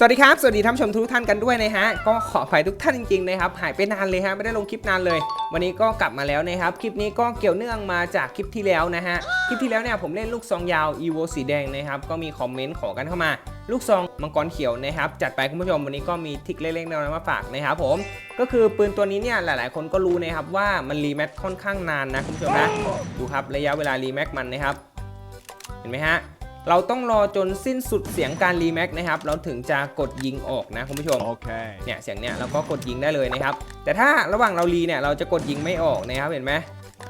สวัสดีครับ สวัสดีท่านชมทุกท่านกันด้วยนะฮะ ก็ขออภัยทุกท่านจริงๆนะครับ หายไปนานเลยฮะ ไม่ได้ลงคลิปนานเลย วันนี้ก็กลับมาแล้วนะครับ คลิปนี้ก็เกี่ยวเนื่องมาจากคลิปที่แล้วนะฮะ คลิปที่แล้วเนี่ยผมเล่นลูกซองยาว evo สีแดงนะครับ ก็มีคอมเมนต์ขอกันเข้ามา ลูกซองมังกรเขียวนะครับ จัดไปคุณผู้ชมวันนี้ก็มีทิกเล็กๆน้อยๆมาฝากนะครับผม ก็คือปืนตัวนี้เนี่ยหลายๆ คนก็รู้นะครับว่ามันรีแม็กค่อนข้างนานนะคุณผู้ชมนะ ดูครับระยะเวลารีแม็กมันนะครับ เห็นไหมฮะ เราต้องรอจนสิ้นสุดเสียงการรีแม็กนะครับ เราถึงจะกดยิงออกนะคุณผู้ชม Okay. เนี่ยเสียงเนี่ยเราก็กดยิงได้เลยนะครับ แต่ถ้าระหว่างเรารีเนี่ยเราจะกดยิงไม่ออกนะครับเห็นไหม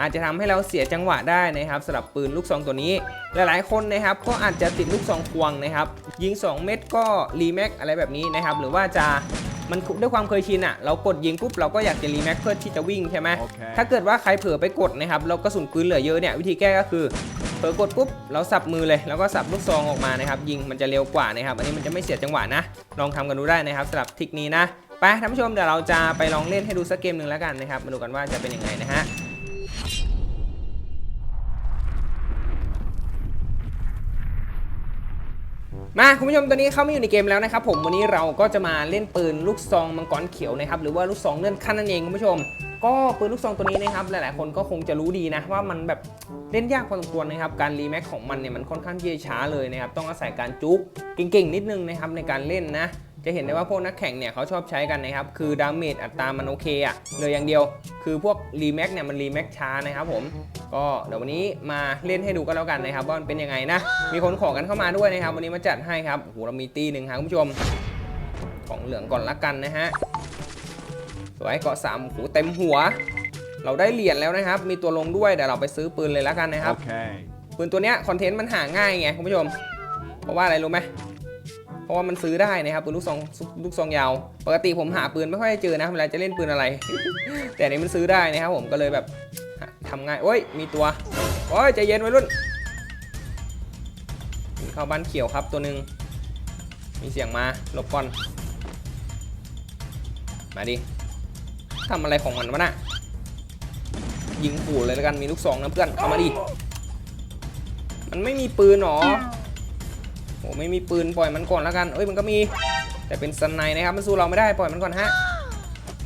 อาจจะทำให้เราเสียจังหวะได้นะครับสำหรับปืนลูกซองตัวนี้ หลายๆคนนะครับก็อาจจะติดลูกซองควงนะครับ ยิง 2 เม็ดก็รีแม็กอะไรแบบนี้นะครับ หรือว่าจะมันด้วยความเคยชินอะ่ะเรากดยิงปุ๊บเราก็อยากจะรีแม็กเพื่อที่จะวิ่งใช่ไหมโอเคถ้าเกิดว่าใครเผลอไปกดนะครับแล้วกระสุนปืนเหลือเยอะเนี่ยวิธีแก้ก็คือ เผลอกดปุ๊บเราสับมือเลยแล้วก็สับลูกซองออกมานะครับ ยิงมันจะเร็วกว่านะครับ อันนี้มันจะไม่เสียจังหวะนะ ลองทำกันดูได้นะครับสำหรับทริกนี้นะไปท่านผู้ชมเดี๋ยวเราจะไปลองเล่นให้ดูสักเกมหนึ่งแล้วกันนะครับมาดูกันว่าจะเป็นยังไงนะฮะมาคุณผู้ชมตอนนี้เข้ามาอยู่ในเกมแล้วนะครับผมวันนี้เราก็จะมาเล่นปืนลูกซองมังกรเขียวนะครับหรือว่าลูกซองเลื่อนขั้นนั่นเองคุณผู้ชม ก็ปืนลูกซองตัวนี้นะครับหลายๆ คนก็คงจะรู้ดีนะว่ามันแบบเล่นยากพอสมควรนะครับการรีแม็กของมันเนี่ยมันค่อนข้างที่จะช้าเลยนะครับต้องอาศัยการจุกเก่งๆ นิดนึงนะครับในการเล่นนะ จะเห็นได้ว่าพวกนักแข่งเนี่ยเขาชอบใช้กันนะครับคือดาเมจอัตรามันโอเคอะเลยอย่างเดียว คือพวกรีแม็กเนี่ยมันรีแม็กช้านะครับผมก็เดี๋ยววันนี้มาเล่นให้ดูก็แล้วกันนะครับว่ามันเป็นยังไงนะ มีคนขอกันเข้ามาด้วยนะครับ วันนี้มาจัดให้ครับโอ้โหเรามีตีหนึ่งครับคุณผู้ชม ของเหลืองก่อนละกันนะฮะ สวยเกาะสามโอ้โหเต็มหัว เราได้เหรียญแล้วนะครับ มีตัวลงด้วยเดี๋ยวเราไปซื้อปืนเลยละกันนะครับ Okay. ปืนตัวเนี้ยคอนเทนต์มันหาง่ายไงคุณผู้ชม เพราะว่าอะไรรู้ไหมเพราะว่ามันซื้อได้นะครับปืนลูกซองลูกซองยาว ปกติผมหาปืนไม่ค่อยเจอนะเวลาจะเล่นปืนอะไร แต่อันนี้มันซื้อได้นะครับผมก็เลยแบบหาทำง่ายโอ้ยมีตัวโอ้ยใจเย็นไว้รุ่นมีเข้าบ้านเขียวครับตัวหนึ่งมีเสียงมาหลบก่อน มาดิ ทำอะไรของมันวะน่ะยิงขู่เลยแล้วกันมีลูกซองนะเพื่อนเข้ามาดิมันไม่มีปืนหรอโอ้ไม่มีปืนปล่อยมันก่อนแล้วกันเอ้ยมันก็มี แต่เป็นสไนนะครับมันสู้เราไม่ได้ปล่อยมันก่อนฮะ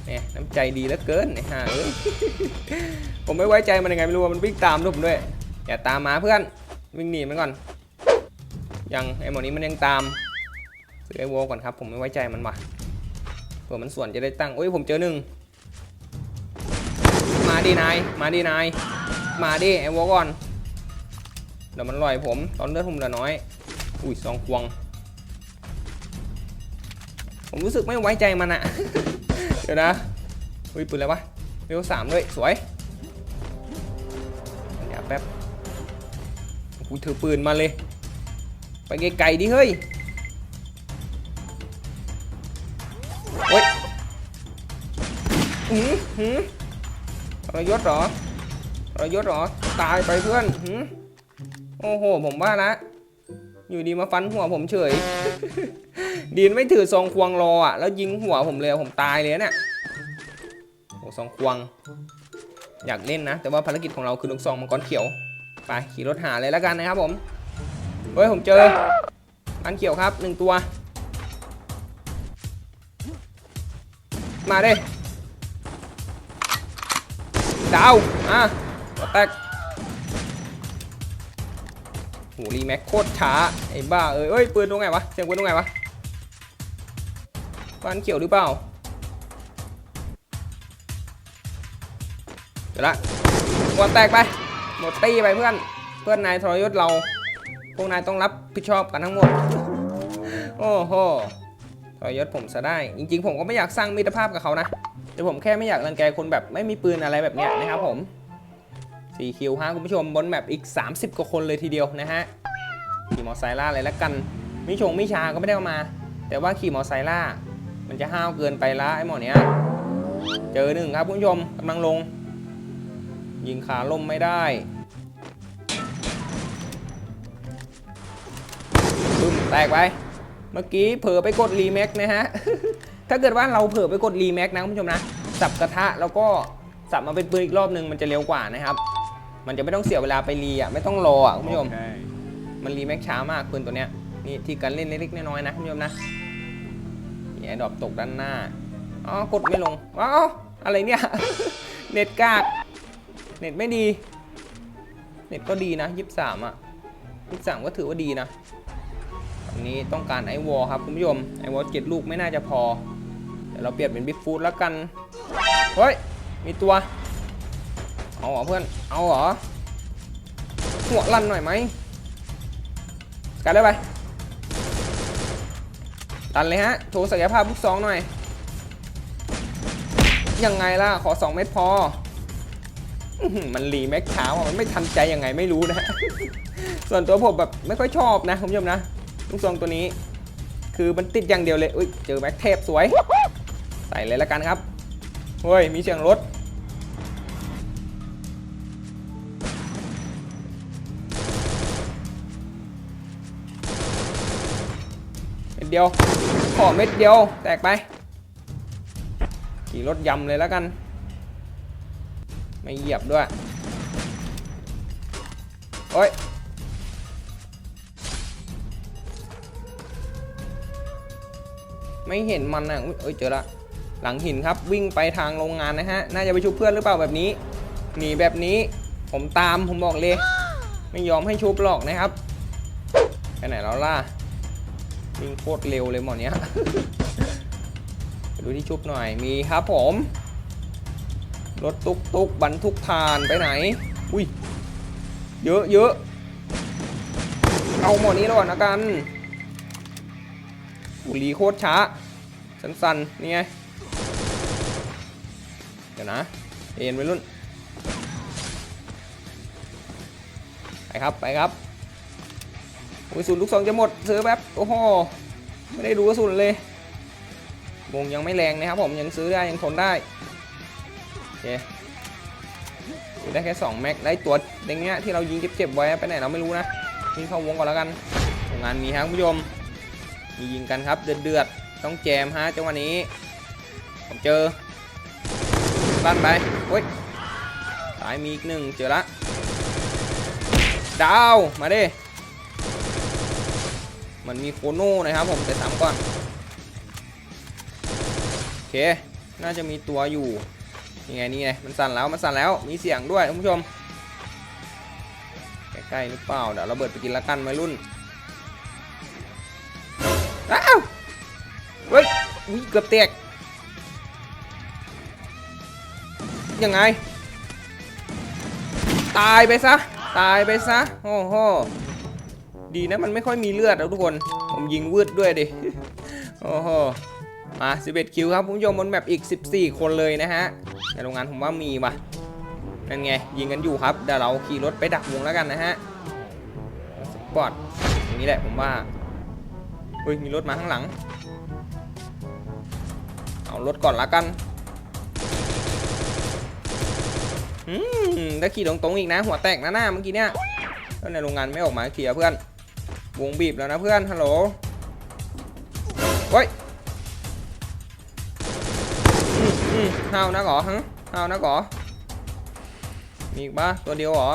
เนี่ยน้ำใจดีเหลือเกินเนี่ยฮะเอ้ยผมไม่ไว้ใจมันยังไงไม่รู้ว่ามันวิ่งตามด้วยผมด้วยอย่าตามมาเพื่อนวิ่งหนีมันก่อน ยังไอ้หมอนี้มันยังตามซื้อไอ้วอก่อนครับ ผมไม่ไว้ใจมันว่ะเผื่อมันส่วนจะได้ตั้งโอ้ยผมเจอหนึ่ง ดีนาย มาดีนาย มาดิไอวอลก่อน เดี๋ยวมันลอยผม ตอนเลือดผมเหลือน้อย อุ้ยซองควง ผมรู้สึกไม่ไว้ใจมันอะเดี๋ยวนะ อุ้ยปืนอะไรวะเวลสามด้วย สวยเดี๋ยวแป๊บกูถือปืนมาเลย ไปไกลๆดิเฮ้ยเฮ้ยหืมหืม รยศเหรอทรยศเหรอ ตายไปเพื่อนหืโอ้โห ผมว่าละอยู่ดีมาฟันหัวผมเฉย ดีนไม่ถือซองควงรออะ แล้วยิงหัวผมเลย ผมตายเลยเนี่ยโอ้ซองควง อยากเล่นนะ แต่ว่าภารกิจของเราคือลูกซองมังกรเขียว ไป ขี่รถหาเลยแล้วกันนะครับผม เฮ้ย ผมเจออันเขียวครับหนึ่งตัว มาเด้ ดาวอะหัวแตกโหรีแม็กโคตรช้าไอ้บ้าเอ้ยเอ้ยปืนตรงไหนวะเสียงปืนตรงไหนวะฟันเขียวหรือเปล่าเดี๋ยวละกวแตกไปหมดตีไปเพื่อนเพื่อนนายทรยศเรา พวกนายต้องรับผิดชอบกันทั้งหมด โอ้โหทรยศผมซะได้ จริงๆ ผมก็ไม่อยากสร้างมิตรภาพกับเขานะ แต่ผมแค่ไม่อยากรังแกคนแบบไม่มีปืนอะไรแบบเนี้ยนะครับผม4คิวฮะคุณผู้ชมบนแมปอีก 30 กว่าคนเลยทีเดียวนะฮะขี่มอไซค์ล่าเลยละกันมิชงมิชาก็ไม่ได้เอามา แต่ว่าขี่มอไซค์ล่า มันจะห้าวเกินไปละไอ้หมอเนี้ยเจอหนึ่งครับคุณผู้ชมกำลังลง ยิงขาล่มไม่ได้บึ้มแตกไป เมื่อกี้เผลอไปกดรีแม็กนะฮะ ถ้าเกิดว่าเราเผลอไปกดรีแม็กนะคุณผู้ชมนะ สับกระทะแล้วก็สับมาเป็นปืนอีกรอบหนึ่งมันจะเร็วกว่านะครับ มันจะไม่ต้องเสียเวลาไปรีอะไม่ต้องรออะคุณผู้ชม Okay. มันรีแม็กช้ามากปืนตัวเนี้ยนี่ที่การเล่นเล็กๆน้อยๆนะคุณผู้ชมนะมีแอร์ดรอปตกด้านหน้า อ๋อ กดไม่ลงอ๋ออะไรเนี่ย เน็ตกากเน็ตไม่ดี เน็ตก็ดีนะยี่สามอะยี่สามก็ถือว่าดีนะ อันนี้ต้องการไอวอลครับคุณผู้ชม ไอวอลเจ็ดลูกไม่น่าจะพอ เดี๋ยวเราเปลี่ยนเป็นบิ๊กฟูดแล้วกัน เฮ้ย มีตัว เอาเหรอเพื่อน เอาเหรอ หัวลั่นหน่อยไหมสกันได้ไปดันเลยฮะ โชว์ศักยภาพลูกสองหน่อย ยังไงล่ะ ขอ 2 เม็ดพออื้อหือมันรีแม็กเช้าอะมันไม่ทันใจยังไงไม่รู้นะ ส่วนตัวผมแบบไม่ค่อยชอบนะคุณผู้ชมนะ ลูกซองตัวนี้ คือมันติดอย่างเดียวเลย อุ้ย เจอแม็กเทปสวย ใส่เลยละกันครับเฮ้ยมีเสียงรถเม็ดเดียวขอเม็ดเดียวแตกไปขี่รถยำเลยแล้วกัน ไม่เหยียบด้วยโอ้ยไม่เห็นมันอะเอ้ยเจอละ หลังหินครับวิ่งไปทางโรงงานนะฮะ น่าจะไปชุบเพื่อนหรือเปล่าแบบนี้ หนีแบบนี้ผมตามผมบอกเลย ไม่ยอมให้ชุบหรอกนะครับไปไหนแล้วล่ะวิ่งโคตรเร็วเลยหมอเนี้ยไปดูที่ชุบหน่อยมีครับผมรถตุกตุกบรรทุกผ่านไปไหน อุ้ย เยอะเยอะเอาหมอนี้แล้วก่อนนะกันบุรีโคตรช้า สั้นๆนี่ไง ดี๋ยวนะเอ็นไปรุ่น ไปครับ ไปครับโอ้ยสูนลูกซองจะหมดซื้อแบบโอ้โหไม่ได้ดูกระสุนเลยวงยังไม่แรงนะครับผมยังซื้อได้ยังทนได้โอเคซื้อได้แค่ 2 แม็กได้ตัวอย่างเงี้ยที่เรายิงเจ็บๆไว้ไปไหนเราไม่รู้นะยิงเข้าวงก่อนแล้วกันงงานมีฮะคุณผู้ชมมียิงกันครับเดือดๆต้องแจมฮะจังหวะนี้ผมเจอ ลั่นไปโอ้ยสายมีอีกหนึ่งเจอละดาวมาดิมันมีโคโน่นะครับผมแต่สามก่อนโอเคน่าจะมีตัวอยู่นี่ไงนี่ไงมันสั่นแล้วมันสั่นแล้วมีเสียงด้วยท่านผู้ชมใกล้ๆหรือเปล่าเดี๋ยวเราเบิดไปกินละกันวัยรุ่นอ้าวเฮ้ยอุ๊ยเกือบแตก ยังไง ตายไปซะ ตายไปซะ โอ้โห ดีนะมันไม่ค่อยมีเลือดแล้วทุกคน ผมยิงวืดด้วยดิ โอ้โห มา 11 คิวครับคุณผู้ชมบนแมปอีก 14 คนเลยนะฮะ ในโรงงานผมว่ามีว่ะ นั่นไง ยิงกันอยู่ครับ เดี๋ยวเราขี่รถไปดักวงแล้วกันนะฮะ สปอร์ตอย่างนี้แหละผมว่า เฮ้ย มีรถมาข้างหลัง เอารถก่อนละกัน อืมถ้าขี่ตรงๆอีกนะ หัวแตกนะหน้าเมื่อกี้เนี่ยแล้วในโรงงานไม่ออกมาเคลียร์เพื่อน วงบีบแล้วนะเพื่อน ฮัลโหลเฮ้ยอืมห้าวนะก่อฮะห้าวนะก่อมีอีกปะตัวเดียวเหรอ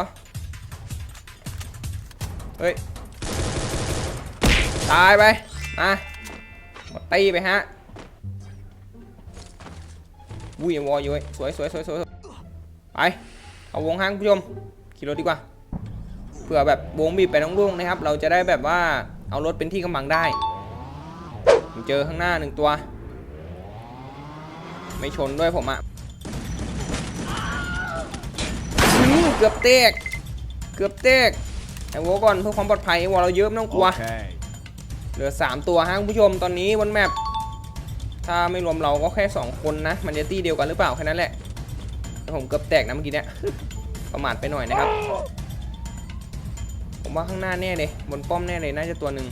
เฮ้ย ตายไป มามดตีไปฮะวุ้ยวออยู่เว้ยสวยสวยสวยสวย ไปเอาวงห้างคุณผู้ชมขี่รถดีกว่าเผื่อแบบวงบีบไปน้องๆนะครับ เราจะได้แบบว่าเอารถเป็นที่กำบังได้ผมเจอข้างหน้าหนึ่งตัว ไม่ชนด้วยผมอะอื้อเกือบเตกเกือบเตกไอ้วอก่อนเพื่อความปลอดภัยไอ้วอเราเยอะไม่ต้องกลัว Okay. เหลือ 3 ตัวฮะคุณผู้ชมตอนนี้บนแมปถ้าไม่รวมเราก็แค่ 2 คนนะ มันจะตี้เดียวกันหรือเปล่าแค่นั้นแหละ แต่ผมเกือบแตกนะเมื่อกี้เนี่ยประมาทไปหน่อยนะครับ ผมว่าข้างหน้าแน่เลย บนป้อมแน่เลยน่าจะตัวหนึ่ง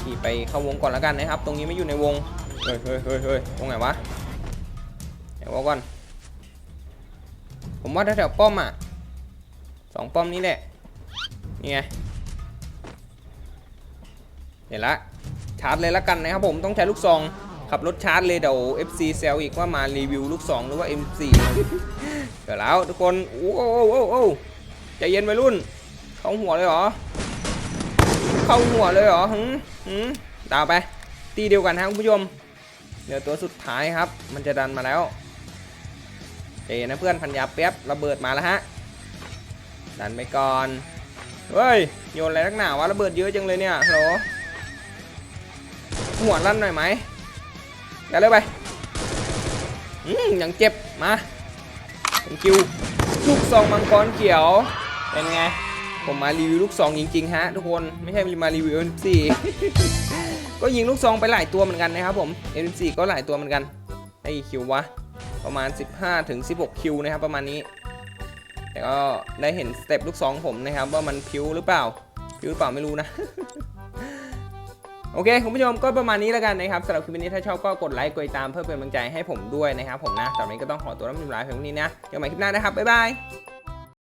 ขี่ไปเข้าวงก่อนแล้วกันนะครับ ตรงนี้ไม่อยู่ในวง เฮ้ยเฮ้ยเฮ้ยเฮ้ยตรงไหนวะเดี๋ยวว่าก่อน ผมว่าแถวป้อมอะสองป้อมนี้แหละ นี่ไงเห็นละชาร์จเลยละกันนะครับผมต้องใช้ลูกซอง ขับรถชาร์จเลยเดี๋ยว FC เซลอีกว่ามารีวิวลูกซองหรือว่า M4 เดี๋ยวแล้วทุกคนโอ้โหโอ้โอ้ใจเย็นวัยรุ่น เข้าหัวเลยเหรอ เข้าหัวเลยเหรอหืมหืมดาวไป ตีเดียวกันฮะคุณผู้ชมเหลือตัวสุดท้ายครับ มันจะดันมาแล้วเอนะเพื่อนพันยาเปียบระเบิดมาแล้วฮะ ดันไปก่อน เฮ้ย โยนอะไรนักหนาวะระเบิดเยอะจังเลยเนี่ยโหลหัวลั่นหน่อยไหม อย่าเลยไปอืมยังเจ็บ มาเป็นคิว ลูกซองมังกรเขียว เป็นไง ผมมารีวิวลูกซองจริงๆฮะทุกคน ไม่ใช่มารีวิว M4 ก็ยิงลูกซองไปหลายตัวเหมือนกันนะครับผม M4 ก็หลายตัวเหมือนกัน ไอ้คิววะ ประมาณ 15ถึง16 คิวนะครับประมาณนี้ แต่ก็ได้เห็นสเต็ปลูกซองผมนะครับว่ามันพิ้วหรือเปล่า พิ้วหรือเปล่าไม่รู้นะ โอเคคุณผู้ชมก็ประมาณนี้แล้วกันนะครับสำหรับคลิปนี้ถ้าชอบก็กดไลค์กดติดตามเพื่อเป็นกำลังใจให้ผมด้วยนะครับผมนะตอนนี้ก็ต้องขอตัวลาไปก่อนเพียงเท่านี้นะเจอกันใหม่คลิปหน้านะครับบ๊ายบาย